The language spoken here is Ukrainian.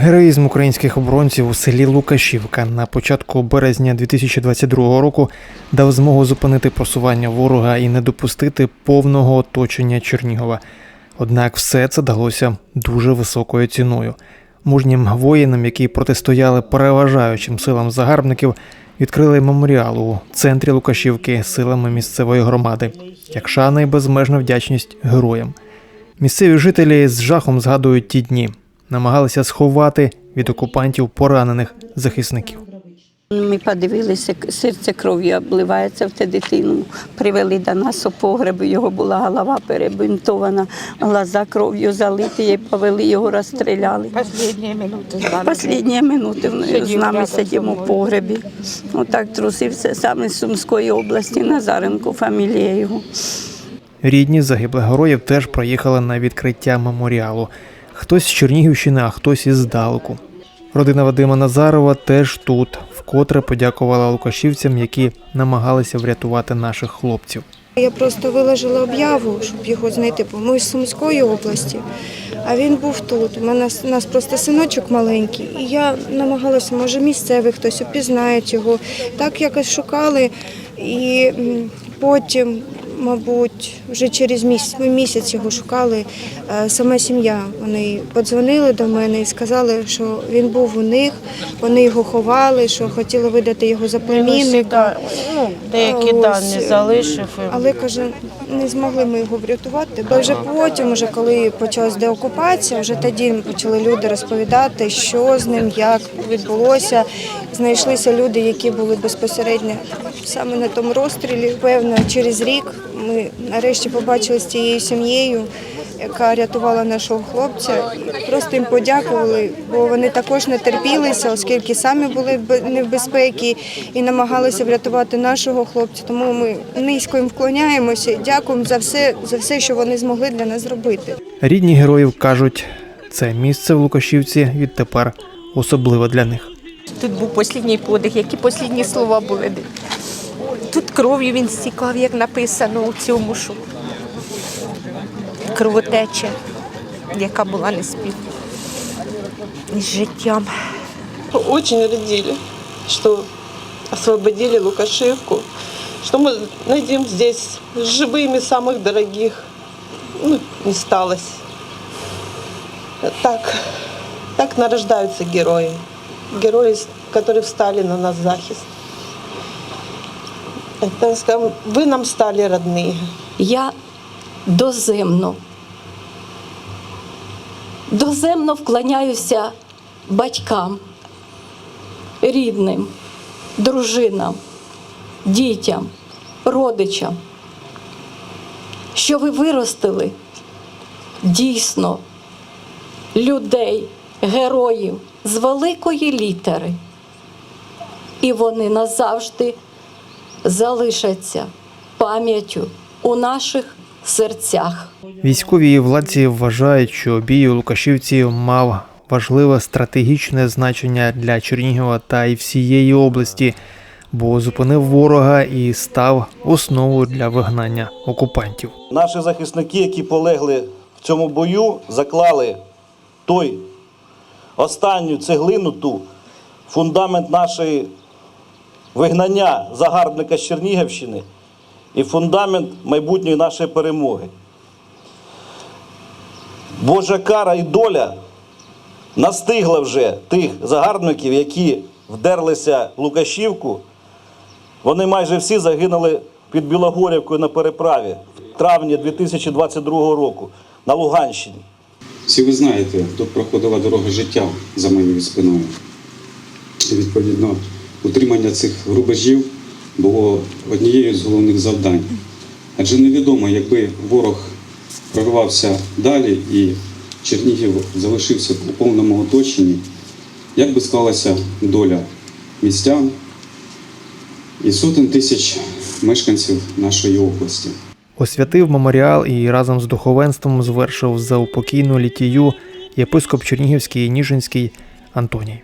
Героїзм українських оборонців у селі Лукашівка на початку березня 2022 року дав змогу зупинити просування ворога і не допустити повного оточення Чернігова. Однак все це далося дуже високою ціною. Мужнім воїнам, які протистояли переважаючим силам загарбників, відкрили меморіал у центрі Лукашівки силами місцевої громади, як шана і безмежна вдячність героям. Місцеві жителі з жахом згадують ті дні, намагалися сховати від окупантів поранених захисників. Ми подивилися, серце кров'ю обливається в те дитину. Привели до нас у погреб, його була голова перебинтована, глаза кров'ю залиті, і повели його, розстріляли. Последние минуты с вами. Останні минути з нами сидимо в погребі. Отак трусився саме з Сумської області, Назаренко, фамілія його. Рідні загиблих героїв теж проїхали на відкриття меморіалу. Хтось з Чернігівщини, а хтось із здалеку. Родина Вадима Назарова теж тут, вкотре подякувала лукашівцям, які намагалися врятувати наших хлопців. Я просто виложила об'яву, щоб його знайти, бо ми з Сумської області, а він був тут. У мене у нас просто синочок маленький, і я намагалася, може, місцевий хтось опізнає його. Так якось шукали, і потім, мабуть, вже через місяць, місяць його шукали. е, Сама сім'я. Вони подзвонили до мене і сказали, що він був у них, вони його ховали, що хотіли видати його за племінника. Ну, деякі Ось, дані е, залишив. Але каже, не змогли ми його врятувати. Бо вже потім, вже коли почалась деокупація, вже тоді почали люди розповідати, що з ним, як відбулося. Знайшлися люди, які були безпосередньо саме на тому розстрілі. Певно, через рік ми нарешті побачили з цією сім'єю, яка рятувала нашого хлопця. І просто їм подякували, бо вони також не терпілися, оскільки самі були не в безпеці і намагалися врятувати нашого хлопця. Тому ми низько їм вклоняємося. і Дякуємо за все, за все, що вони змогли для нас зробити. Рідні героїв кажуть, це місце в Лукашівці відтепер особливе для них. Тут був останній подих, які останні слова були Тут кров'ю він стікав, як написано у цьому, що кровотеча, яка була не спів з життям. очень родили, что освободили Лукашевку, что мы найдем здесь живыми самых дорогих. Ну, не сталось. Так, так нарождаются герои. Герои, которые встали на нас захист. Это, скажем, вы нам стали родные. Я доземно, доземно вклоняюся батькам, рідним, дружинам, дітям, родичам, що ви виростили дійсно людей, героїв з великої літери. І вони назавжди залишаться пам'яттю у наших серцях. Військові і владці вважають, що бій у Лукашівці мав важливе стратегічне значення для Чернігова та й всієї області, бо зупинив ворога і став основою для вигнання окупантів. Наші захисники, які полегли в цьому бою, заклали той останню цеглину, ту фундамент нашої вигнання загарбника з Чернігівщини і фундамент майбутньої нашої перемоги. Божа кара і доля настигла вже тих загарбників, які вдерлися в Лукашівку. Вони майже всі загинули під Білогорівкою на переправі в травні 2022 року на Луганщині. Всі ви знаєте, тут проходила дорога життя за моєю спиною. Відповідно, утримання цих рубежів було однією з головних завдань. Адже невідомо, якби ворог прорвався далі і Чернігів залишився у повному оточенні, як би склалася доля містян і сотень тисяч мешканців нашої області. Освятив меморіал і разом з духовенством звершив заупокійну літію єпископ Чернігівський і Ніжинський Антоній.